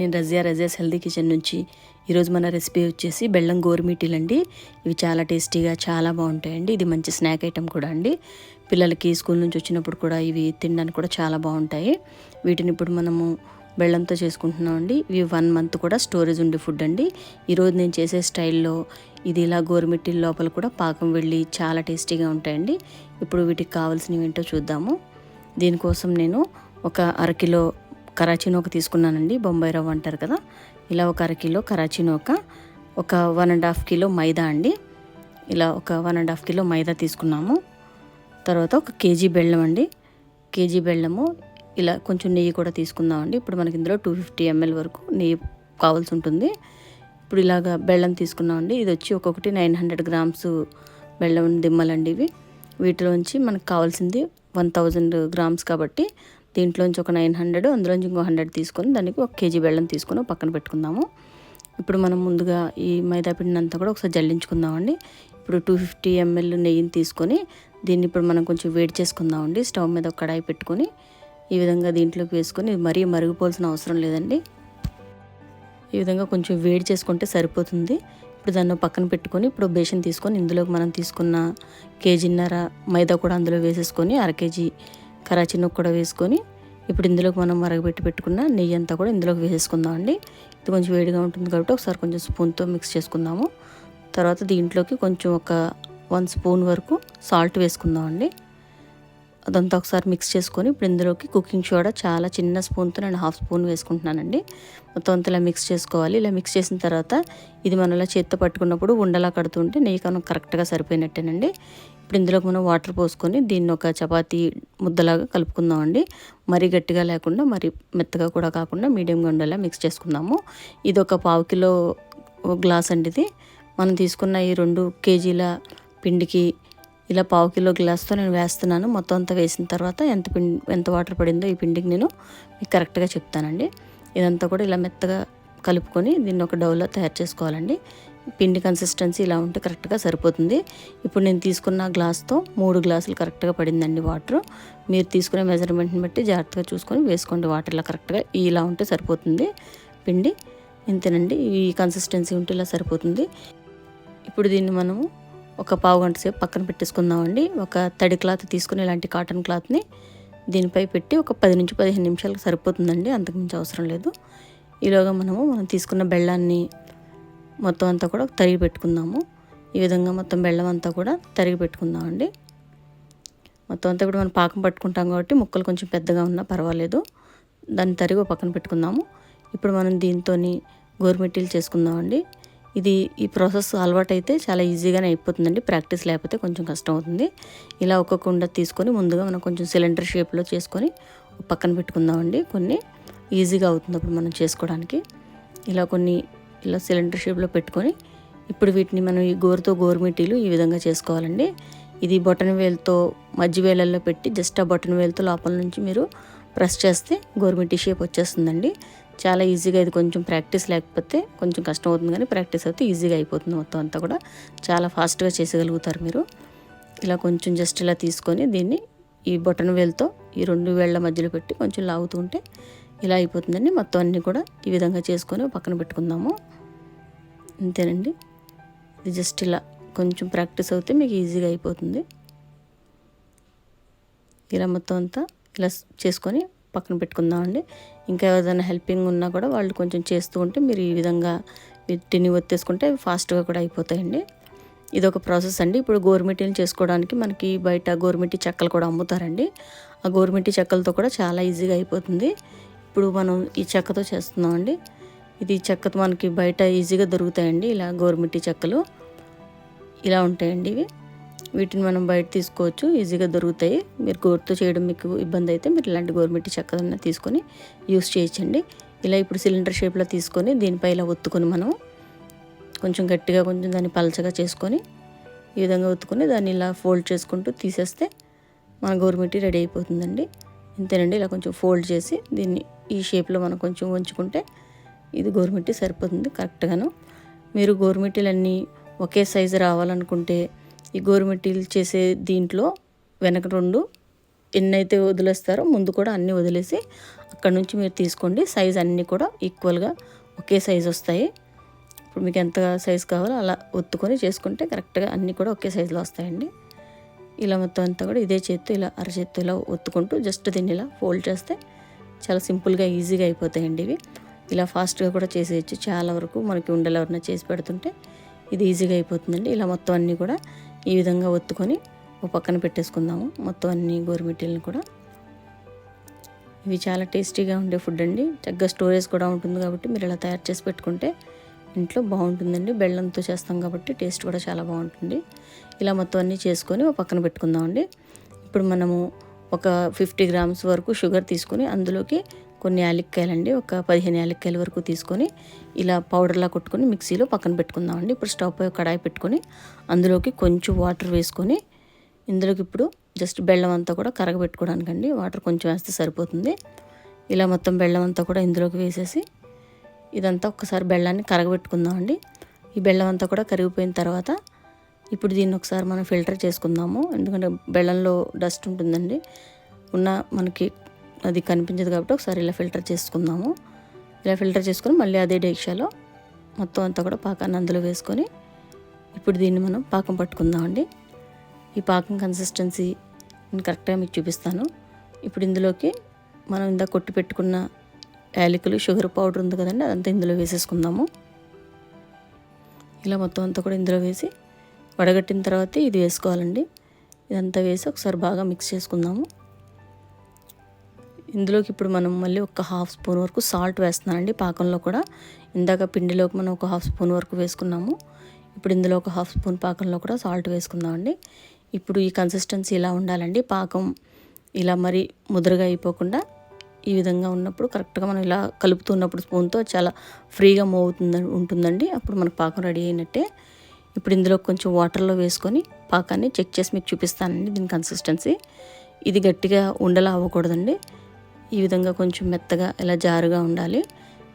నేను Razia Razia's healthy kitchen నుంచి ఈరోజు మన రెసిపీ వచ్చేసి బెల్లం గోరుమిటీలు అండి. ఇవి చాలా టేస్టీగా చాలా బాగుంటాయండి. ఇది మంచి స్నాక్ ఐటెం కూడా అండి. పిల్లలకి స్కూల్ నుంచి వచ్చినప్పుడు కూడా ఇవి తినడానికి కూడా చాలా బాగుంటాయి. వీటిని ఇప్పుడు మనము బెల్లంతో చేసుకుంటున్నాం అండి. ఇవి వన్ మంత్ కూడా స్టోరేజ్ ఉండే ఫుడ్ అండి. ఈరోజు నేను చేసే స్టైల్లో ఇది ఇలా గోరుమిట్టి లోపల కూడా పాకం వెళ్ళి చాలా టేస్టీగా ఉంటాయండి. ఇప్పుడు వీటికి కావాల్సినవి ఏంటో చూద్దాము. దీనికోసం నేను ఒక అరకిలో కరాచీ నూక తీసుకున్నానండి. బొంబాయి రవ్వ అంటారు కదా. ఇలా ఒక అరకిలో కరాచీ నూక ఒక వన్ అండ్ హాఫ్ కిలో మైదా అండి. ఇలా ఒక వన్ అండ్ హాఫ్ కిలో మైదా తీసుకున్నాము. తర్వాత ఒక కేజీ బెల్లం అండి. కేజీ బెల్లము ఇలా కొంచెం నెయ్యి కూడా తీసుకుందామండి. ఇప్పుడు మనకి ఇందులో టూ ఫిఫ్టీ ఎంఎల్ వరకు నెయ్యి కావాల్సి ఉంటుంది. ఇప్పుడు ఇలాగ బెల్లం తీసుకున్నామండి. ఇది వచ్చి ఒక్కొక్కటి నైన్ హండ్రెడ్ గ్రామ్స్ బెల్లం దిమ్మలండి ఇవి. వీటిలోంచి మనకు కావాల్సింది వన్ థౌజండ్ గ్రామ్స్ కాబట్టి దీంట్లోంచి ఒక నైన్ హండ్రెడ్ అందులోంచి ఇంకో హండ్రెడ్ తీసుకొని దానికి ఒక కేజీ బెల్లం తీసుకొని పక్కన పెట్టుకుందాము. ఇప్పుడు మనం ముందుగా ఈ మైదాపిండిని అంతా కూడా ఒకసారి జల్లించుకుందామండి. ఇప్పుడు టూ ఫిఫ్టీ ఎంఎల్ నెయ్యిని తీసుకొని దీన్ని ఇప్పుడు మనం కొంచెం వేడి చేసుకుందామండి. స్టవ్ మీద ఒక కడాయి పెట్టుకొని ఈ విధంగా దీంట్లోకి వేసుకొని మరీ మరిగిపోవాల్సిన అవసరం లేదండి. ఈ విధంగా కొంచెం వేడి చేసుకుంటే సరిపోతుంది. ఇప్పుడు దాన్ని పక్కన పెట్టుకొని ఇప్పుడు బేషన్ తీసుకొని ఇందులోకి మనం తీసుకున్న కేజీన్నర మైదా కూడా అందులో వేసేసుకొని అర కేజీ కరాచీ నొక్కు కూడా వేసుకొని ఇప్పుడు ఇందులోకి మనం మరగబెట్టి పెట్టుకున్న నెయ్యి అంతా కూడా ఇందులోకి వేసేసుకుందాం అండి. ఇది కొంచెం వేడిగా ఉంటుంది కాబట్టి ఒకసారి కొంచెం స్పూన్తో మిక్స్ చేసుకుందాము. తర్వాత దీంట్లోకి కొంచెం ఒక వన్ స్పూన్ వరకు సాల్ట్ వేసుకుందాం అండి. అదంతా ఒకసారి మిక్స్ చేసుకొని ఇప్పుడు ఇందులోకి కుకింగ్ సోడా చాలా చిన్న స్పూన్తో నేను హాఫ్ స్పూన్ వేసుకుంటున్నానండి. మొత్తం అంతా ఇలా మిక్స్ చేసుకోవాలి. ఇలా మిక్స్ చేసిన తర్వాత ఇది మనం ఇలా చేత్తో పట్టుకున్నప్పుడు ఉండలా కడుతుంటే నెయ్యి కనుక కరెక్ట్గా సరిపోయినట్టేనండి. ఇప్పుడు ఇందులోకి మనం వాటర్ పోసుకొని దీన్ని ఒక చపాతీ ముద్దలాగా కలుపుకుందామండి. మరీ గట్టిగా లేకుండా మరి మెత్తగా కూడా కాకుండా మీడియంగా ఉండేలా మిక్స్ చేసుకుందాము. ఇది ఒక పావు కిలో గ్లాస్ అండి ఇది. మనం తీసుకున్న ఈ రెండు కేజీల పిండికి ఇలా పావు కిలో గ్లాస్తో నేను వేస్తున్నాను. మొత్తం అంతా వేసిన తర్వాత ఎంత పిండి ఎంత వాటర్ పడిందో ఈ పిండికి నేను మీకు కరెక్ట్గా చెప్తానండి. ఇదంతా కూడా ఇలా మెత్తగా కలుపుకొని దీన్ని ఒక డౌలో తయారు చేసుకోవాలండి. పిండి కన్సిస్టెన్సీ ఇలా ఉంటే కరెక్ట్గా సరిపోతుంది. ఇప్పుడు నేను తీసుకున్న గ్లాస్తో మూడు గ్లాసులు కరెక్ట్గా పడిందండి వాటర్. మీరు తీసుకునే మెజర్మెంట్ని బట్టి జాగ్రత్తగా చూసుకొని వేసుకోండి వాటర్. ఇలా కరెక్ట్గా ఇలా ఉంటే సరిపోతుంది పిండి. ఇంతేనండి. ఈ కన్సిస్టెన్సీ ఉంటే ఇలా సరిపోతుంది. ఇప్పుడు దీన్ని మనము ఒక పావు గంట సేపు పక్కన పెట్టేసుకుందామండి. ఒక తడి క్లాత్ తీసుకుని ఇలాంటి కాటన్ క్లాత్ని దీనిపై పెట్టి ఒక పది నుంచి పదిహేను నిమిషాలకు సరిపోతుందండి. అంతకుమించి అవసరం లేదు. ఈలోగా మనము మనం తీసుకున్న బెల్లాన్ని మొత్తం అంతా కూడా తరిగి పెట్టుకుందాము. ఈ విధంగా మొత్తం బెల్లం అంతా కూడా తరిగి పెట్టుకుందామండి. మొత్తం అంతా కూడా మనం పాకం పట్టుకుంటాం కాబట్టి ముక్కలు కొంచెం పెద్దగా ఉన్నా పర్వాలేదు. దాన్ని తరిగి పక్కన పెట్టుకుందాము. ఇప్పుడు మనం దీంతో గోరుమిట్టీలు చేసుకుందామండి. ఇది ఈ ప్రాసెస్ అలవాటైతే చాలా ఈజీగానే అయిపోతుందండి. ప్రాక్టీస్ లేకపోతే కొంచెం కష్టం అవుతుంది ఇలా ఒక్కొక్క తీసుకొని ముందుగా మనం కొంచెం సిలిండర్ షేప్లో చేసుకొని పక్కన పెట్టుకుందామండి. కొన్ని ఈజీగా అవుతుంది అప్పుడు మనం చేసుకోవడానికి. ఇలా కొన్ని ఇలా సిలిండర్ షేప్లో పెట్టుకొని ఇప్పుడు వీటిని మనం ఈ గోరుతో గోరుమిటీలు ఈ విధంగా చేసుకోవాలండి. ఇది బొటన్ వేలుతో మధ్య వేలల్లో పెట్టి జస్ట్ ఆ బొటన్ వేలుతో లోపల నుంచి మీరు ప్రెస్ చేస్తే గోరుమిటీ షేప్ వచ్చేస్తుందండి. చాలా ఈజీగా ఇది కొంచెం ప్రాక్టీస్ లేకపోతే కొంచెం కష్టం అవుతుంది కానీ ప్రాక్టీస్ అయితే ఈజీగా అయిపోతుంది మొత్తం అంతా కూడా. చాలా ఫాస్ట్గా చేసగలుగుతారు మీరు. ఇలా కొంచెం జస్ట్ ఇలా తీసుకొని దీన్ని ఈ బొటన్ వేలుతో ఈ రెండు వేళ్ళ మధ్యలో పెట్టి కొంచెం లాగుతూ ఉంటే ఇలా అయిపోతుందండి. మొత్తం అన్నీ కూడా ఈ విధంగా చేసుకొని పక్కన పెట్టుకుందాము. అంతేనండి ఇది జస్ట్ ఇలా కొంచెం ప్రాక్టీస్ అవుతే మీకు ఈజీగా అయిపోతుంది. ఇలా మొత్తం అంతా ఇలా చేసుకొని పక్కన పెట్టుకుందామండి. ఇంకా ఏదైనా హెల్పింగ్ ఉన్నా కూడా వాళ్ళు కొంచెం చేస్తూ ఉంటే మీరు ఈ విధంగా వీటిని ఒత్తేసుకుంటే ఫాస్ట్గా కూడా అయిపోతాయండి. ఇది ఒక ప్రాసెస్ అండి. ఇప్పుడు గోరుమిట్టిని చేసుకోవడానికి మనకి బయట గోరుమిట్టి చెక్కలు కూడా అమ్ముతారండి. ఆ గోరుమిట్టి చెక్కలతో కూడా చాలా ఈజీగా అయిపోతుంది. ఇప్పుడు మనం ఈ చెక్కతో చేస్తున్నామండి. ఇది చెక్కతో మనకి బయట ఈజీగా దొరుకుతాయండి. ఇలా గోరుమిట్టి చెక్కలు. ఇలా ఉంటాయండి ఇవి. వీటిని మనం బయట తీసుకోవచ్చు ఈజీగా దొరుకుతాయి. మీరు గోరుతో చేయడం మీకు ఇబ్బంది అయితే మీరు ఇలాంటి గోరుమిట్టి చెక్కదన్న తీసుకొని యూస్ చేయించండి ఇలా ఇప్పుడు సిలిండర్ షేప్లో తీసుకొని దీనిపై ఇలా ఒత్తుకొని మనం కొంచెం గట్టిగా కొంచెం దాన్ని పలచగా చేసుకొని ఈ విధంగా ఒత్తుకొని దాన్ని ఇలా ఫోల్డ్ చేసుకుంటూ తీసేస్తే మన గోరుమిట్టి రెడీ అయిపోతుందండి. ఇంతేనండి ఇలా కొంచెం ఫోల్డ్ చేసి దీన్ని ఈ షేప్లో మనం కొంచెం ఉంచుకుంటే ఇది గోరుమిట్టి సరిపోతుంది కరెక్ట్గాను. మీరు గోరుమిట్టిలన్నీ ఒకే సైజు రావాలనుకుంటే ఈ గోరుమిట్టిలు చేసే దీంట్లో వెనక రెండు ఎన్నైతే వదిలేస్తారో ముందు కూడా అన్నీ వదిలేసి అక్కడ నుంచి మీరు తీసుకోండి. సైజ్ అన్నీ కూడా ఈక్వల్గా ఒకే సైజ్ వస్తాయి. ఇప్పుడు మీకు ఎంత సైజ్ కావాలో అలా ఒత్తుకొని చేసుకుంటే కరెక్ట్గా అన్నీ కూడా ఒకే సైజులో వస్తాయండి. ఇలా మొత్తం అంతా కూడా ఇదే చేత్తో ఇలా అరచేత్తో ఇలా ఒత్తుకుంటూ జస్ట్ దీన్ని ఇలా ఫోల్డ్ చేస్తే చాలా సింపుల్గా ఈజీగా అయిపోతాయండి ఇవి. ఇలా ఫాస్ట్గా కూడా చేసేయచ్చు. చాలా వరకు మనకి ఉండలు ఎవరైనా చేసి పెడుతుంటే ఇది ఈజీగా అయిపోతుందండి. ఇలా మొత్తం అన్నీ కూడా ఈ విధంగా ఒత్తుకొని ఒక పక్కన పెట్టేసుకుందాము. మొత్తం అన్ని గోరుమిట్టెలను కూడా. ఇవి చాలా టేస్టీగా ఉండే ఫుడ్ అండి. చక్కగా స్టోరేజ్ కూడా ఉంటుంది కాబట్టి మీరు ఇలా తయారు చేసి పెట్టుకుంటే ఇంట్లో బాగుంటుందండి. బెల్లంతో చేస్తాం కాబట్టి టేస్ట్ కూడా చాలా బాగుంటుంది. ఇలా మొత్తం అన్నీ చేసుకొని ఒక పక్కన పెట్టుకుందామండి. ఇప్పుడు మనము ఒక ఫిఫ్టీ గ్రామ్స్ వరకు షుగర్ తీసుకొని అందులోకి కొన్ని యాలక్కాయలండి ఒక పదిహేను యాలక్కాయల వరకు తీసుకొని ఇలా పౌడర్లా కొట్టుకొని మిక్సీలో పక్కన పెట్టుకుందామండి. ఇప్పుడు స్టవ్ పై కడాయి పెట్టుకొని అందులోకి కొంచెం వాటర్ వేసుకొని ఇందులోకి ఇప్పుడు జస్ట్ బెల్లం అంతా కూడా కరగబెట్టుకోవడానికండి వాటర్ కొంచెం వేస్తే సరిపోతుంది. ఇలా మొత్తం బెల్లం అంతా కూడా ఇందులోకి వేసేసి ఇదంతా ఒక్కసారి బెల్లాన్ని కరగబెట్టుకుందామండి. ఈ బెల్లం అంతా కూడా కరిగిపోయిన తర్వాత ఇప్పుడు దీన్ని ఒకసారి మనం ఫిల్టర్ చేసుకుందాము. ఎందుకంటే బెల్లంలో డస్ట్ ఉంటుందండి. ఉన్న మనకి అది కనిపించదు కాబట్టి ఒకసారి ఇలా ఫిల్టర్ చేసుకుందాము. ఇలా ఫిల్టర్ చేసుకుని మళ్ళీ అదే డేక్షాలో మొత్తం అంతా కూడా పాకాన్ని అందులో వేసుకొని ఇప్పుడు దీన్ని మనం పాకం పట్టుకుందామండి. ఈ పాకం కన్సిస్టెన్సీ నేను కరెక్ట్గా మీకు చూపిస్తాను. ఇప్పుడు ఇందులోకి మనం ఇందా కొట్టి పెట్టుకున్న యాలకులు షుగర్ పౌడర్ ఉంది కదండి అదంతా ఇందులో వేసేసుకుందాము. ఇలా మొత్తం అంతా కూడా ఇందులో వేసి వడగట్టిన తర్వాత ఇది వేసుకోవాలండి. ఇదంతా వేసి ఒకసారి బాగా మిక్స్ చేసుకుందాము. ఇందులోకి ఇప్పుడు మనం మళ్ళీ ఒక హాఫ్ స్పూన్ వరకు సాల్ట్ వేస్తున్నానండి. పాకంలో కూడా ఇందాక పిండిలోకి మనం ఒక హాఫ్ స్పూన్ వరకు వేసుకున్నాము. ఇప్పుడు ఇందులో ఒక హాఫ్ స్పూన్ పాకంలో కూడా సాల్ట్ వేసుకుందామండి. ఇప్పుడు ఈ కన్సిస్టెన్సీ ఇలా ఉండాలండి. పాకం ఇలా మరి ముదురుగా అయిపోకుండా ఈ విధంగా ఉన్నప్పుడు కరెక్ట్గా మనం ఇలా కలుపుతున్నప్పుడు స్పూన్తో చాలా ఫ్రీగా మూవ్ అవుతుంది ఉంటుందండి. అప్పుడు మనకు పాకం రెడీ అయినట్టే. ఇప్పుడు ఇందులో కొంచెం వాటర్లో వేసుకొని పాకాన్ని చెక్ చేసి మీకు చూపిస్తానండి దీని కన్సిస్టెన్సీ. ఇది గట్టిగా ఉండలా అవ్వకూడదండి. ఈ విధంగా కొంచెం మెత్తగా ఇలా జారుగా ఉండాలి.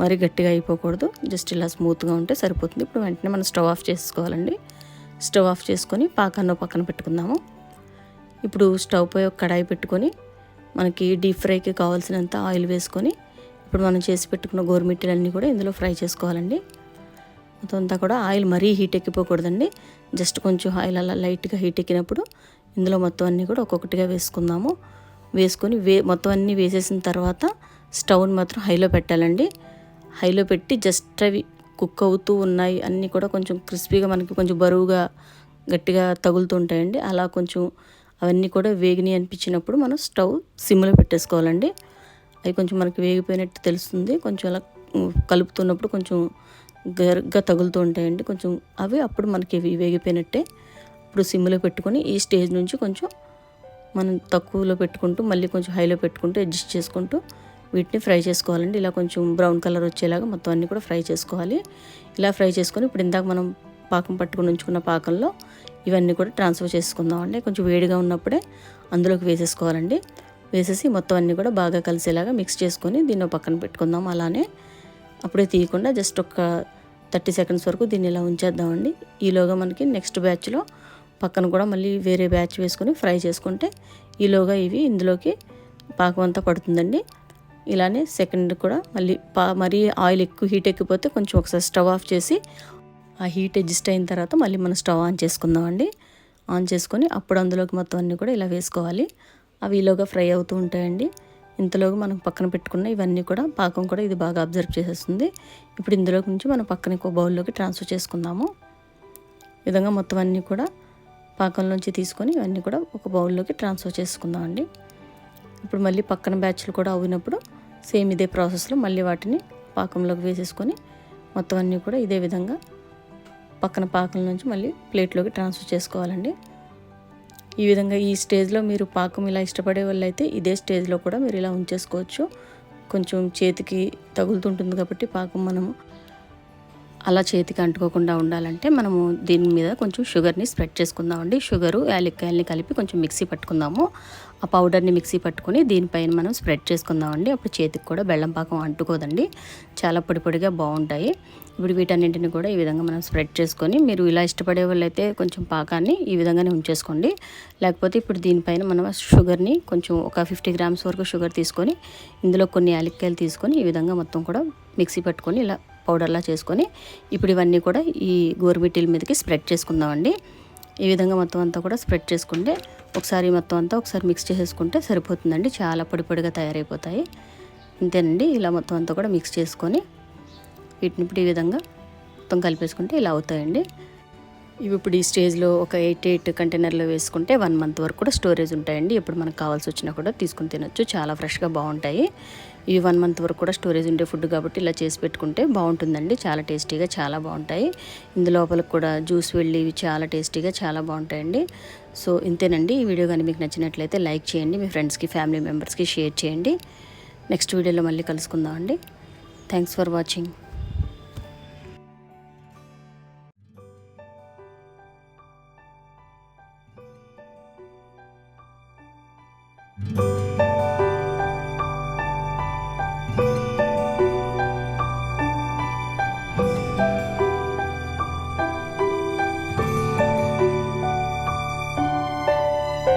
మరి గట్టిగా అయిపోకూడదు. జస్ట్ ఇలా స్మూత్గా ఉంటే సరిపోతుంది. ఇప్పుడు వెంటనే మనం స్టవ్ ఆఫ్ చేసుకోవాలండి. స్టవ్ ఆఫ్ చేసుకొని పాకాన్ని పక్కన పెట్టుకుందాము. ఇప్పుడు స్టవ్ పై ఒక కడాయి పెట్టుకొని మనకి డీప్ ఫ్రైకి కావాల్సినంత ఆయిల్ వేసుకొని ఇప్పుడు మనం చేసి పెట్టుకున్న గోరుమిట్టీలన్నీ కూడా ఇందులో ఫ్రై చేసుకోవాలండి. మొత్తం అంతా కూడా ఆయిల్ మరీ హీట్ ఎక్కిపోకూడదండి. జస్ట్ కొంచెం ఆయిల్ అలా లైట్గా హీట్ ఎక్కినప్పుడు ఇందులో మొత్తం అన్నీ కూడా ఒక్కొక్కటిగా వేసుకుందాము. వేసుకొని వే మొత్తం అన్నీ వేసేసిన తర్వాత స్టవ్ని మాత్రం హైలో పెట్టాలండి. హైలో పెట్టి జస్ట్ అవి కుక్ అవుతూ ఉన్నాయి. అన్నీ కూడా కొంచెం క్రిస్పీగా మనకి కొంచెం బరువుగా గట్టిగా తగులుతూ ఉంటాయండి. అలా కొంచెం అవన్నీ కూడా వేగిని అనిపించినప్పుడు మనం స్టవ్ సిమ్లో పెట్టేసుకోవాలండి. అవి కొంచెం మనకి వేగిపోయినట్టు తెలుస్తుంది. కొంచెం అలా కలుపుతున్నప్పుడు కొంచెం గరుగ్గా తగులుతూ ఉంటాయండి. కొంచెం అవి అప్పుడు మనకి వేగిపోయినట్టే. ఇప్పుడు సిమ్లో పెట్టుకొని ఈ స్టేజ్ నుంచి కొంచెం మనం తక్కువలో పెట్టుకుంటూ మళ్ళీ కొంచెం హైలో పెట్టుకుంటూ అడ్జస్ట్ చేసుకుంటూ వీటిని ఫ్రై చేసుకోవాలండి. ఇలా కొంచెం బ్రౌన్ కలర్ వచ్చేలాగా మొత్తం అన్నీ కూడా ఫ్రై చేసుకోవాలి. ఇలా ఫ్రై చేసుకొని ఇప్పుడు ఇందాక మనం పాకం పట్టుకుని ఉంచుకున్న పాకంలో ఇవన్నీ కూడా ట్రాన్స్ఫర్ చేసుకుందామండి. కొంచెం వేడిగా ఉన్నప్పుడే అందులోకి వేసేసుకోవాలండి. వేసేసి మొత్తం అన్నీ కూడా బాగా కలిసేలాగా మిక్స్ చేసుకొని దీన్ని పక్కన పెట్టుకుందాం అలానే. అప్పుడే తీయకుండా జస్ట్ ఒక థర్టీ సెకండ్స్ వరకు దీన్ని ఇలా ఉంచేద్దామండి. ఈలోగా మనకి నెక్స్ట్ బ్యాచ్లో పక్కన కూడా మళ్ళీ వేరే బ్యాచ్ వేసుకొని ఫ్రై చేసుకుంటే ఈలోగా ఇవి ఇందులోకి పాకం అంతా పడుతుందండి. ఇలానే సెకండ్ కూడా మళ్ళీ పా మరీ ఆయిల్ ఎక్కువ హీట్ ఎక్కిపోతే కొంచెం ఒకసారి స్టవ్ ఆఫ్ చేసి ఆ హీట్ అడ్జస్ట్ అయిన తర్వాత మళ్ళీ మనం స్టవ్ ఆన్ చేసుకుందామండి. ఆన్ చేసుకొని అప్పుడు అందులోకి మొత్తం అన్నీ కూడా ఇలా వేసుకోవాలి. అవి ఈలోగా ఫ్రై అవుతూ ఉంటాయండి. ఇంతలోగా మనం పక్కన పెట్టుకున్న ఇవన్నీ కూడా పాకం కూడా ఇది బాగా అబ్జర్వ్ చేసేస్తుంది. ఇప్పుడు ఇందులోకి నుంచి మనం పక్కన ఇంకో బౌల్లోకి ట్రాన్స్ఫర్ చేసుకుందాము. విధంగా మొత్తం అన్నీ కూడా పాకంలోంచి తీసుకొని ఇవన్నీ కూడా ఒక బౌల్లోకి ట్రాన్స్ఫర్ చేసుకుందామండి. ఇప్పుడు మళ్ళీ పక్కన బ్యాచ్లు కూడా అవినప్పుడు సేమ్ ఇదే ప్రాసెస్లో మళ్ళీ వాటిని పాకంలోకి వేసేసుకొని మొత్తం అన్నీ కూడా ఇదే విధంగా పక్కన పాకం నుంచి మళ్ళీ ప్లేట్లోకి ట్రాన్స్ఫర్ చేసుకోవాలండి. ఈ విధంగా ఈ స్టేజ్లో మీరు పాకం ఇలా ఇష్టపడే వాళ్ళైతే ఇదే స్టేజ్లో కూడా మీరు ఇలా ఉంచేసుకోవచ్చు. కొంచెం చేతికి తగులుతుంటుంది కాబట్టి పాకం మనము అలా చేతికి అంటుకోకుండా ఉండాలంటే మనము దీని మీద కొంచెం షుగర్ని స్ప్రెడ్ చేసుకుందామండి. షుగరు యాలక్కాయల్ని కలిపి కొంచెం మిక్సీ పట్టుకుందాము. ఆ పౌడర్ని మిక్సీ పట్టుకొని దీనిపైన మనం స్ప్రెడ్ చేసుకుందామండి. అప్పుడు చేతికి కూడా బెల్లం పాకం అంటుకోదండి. చాలా పొడి పొడిగా బాగుంటాయి. ఇప్పుడు వీటన్నింటిని కూడా ఈ విధంగా మనం స్ప్రెడ్ చేసుకొని మీరు ఇలా ఇష్టపడే వాళ్ళైతే కొంచెం పాకాన్ని ఈ విధంగానే ఉంచేసుకోండి. లేకపోతే ఇప్పుడు దీనిపైన మనం షుగర్ని కొంచెం ఒక ఫిఫ్టీ గ్రామ్స్ వరకు షుగర్ తీసుకొని ఇందులో కొన్ని యాలక్కాయలు తీసుకొని ఈ విధంగా మొత్తం కూడా మిక్సీ పట్టుకొని ఇలా పౌడర్లా చేసుకొని ఇప్పుడు ఇవన్నీ కూడా ఈ గోరుమిట్టిల మీదకి స్ప్రెడ్ చేసుకుందామండి. ఈ విధంగా మొత్తం అంతా కూడా స్ప్రెడ్ చేసుకుంటే ఒకసారి మొత్తం అంతా ఒకసారి మిక్స్ చేసేసుకుంటే సరిపోతుందండి. చాలా పొడిపొడిగా తయారైపోతాయి. ఇంతేనండి ఇలా మొత్తం అంతా కూడా మిక్స్ చేసుకొని వీటిని ఇప్పుడు ఈ విధంగా మొత్తం కలిపేసుకుంటే ఇలా అవుతాయండి. ఇవి ఇప్పుడు ఈ స్టేజ్లో ఒక ఎయిట్ ఎయిట్ కంటైనర్లో వేసుకుంటే వన్ మంత్ వరకు కూడా స్టోరేజ్ ఉంటాయండి. ఎప్పుడు మనకు కావాల్సి వచ్చినా కూడా తీసుకుని తినొచ్చు. చాలా ఫ్రెష్గా బాగుంటాయి. ఇవి వన్ మంత్ వరకు కూడా స్టోరేజ్ ఉండే ఫుడ్ కాబట్టి ఇలా చేసి పెట్టుకుంటే బాగుంటుందండి. చాలా టేస్టీగా చాలా బాగుంటాయి. ఇందులోపలకు కూడా జ్యూస్ వెళ్ళి ఇవి చాలా టేస్టీగా చాలా బాగుంటాయండి. సో ఇంతేనండి. ఈ వీడియో కానీ మీకు నచ్చినట్లయితే లైక్ చేయండి. మీ ఫ్రెండ్స్కి ఫ్యామిలీ మెంబర్స్కి షేర్ చేయండి. నెక్స్ట్ వీడియోలో మళ్ళీ కలుసుకుందాం అండి థ్యాంక్స్ ఫర్ వాచింగ్.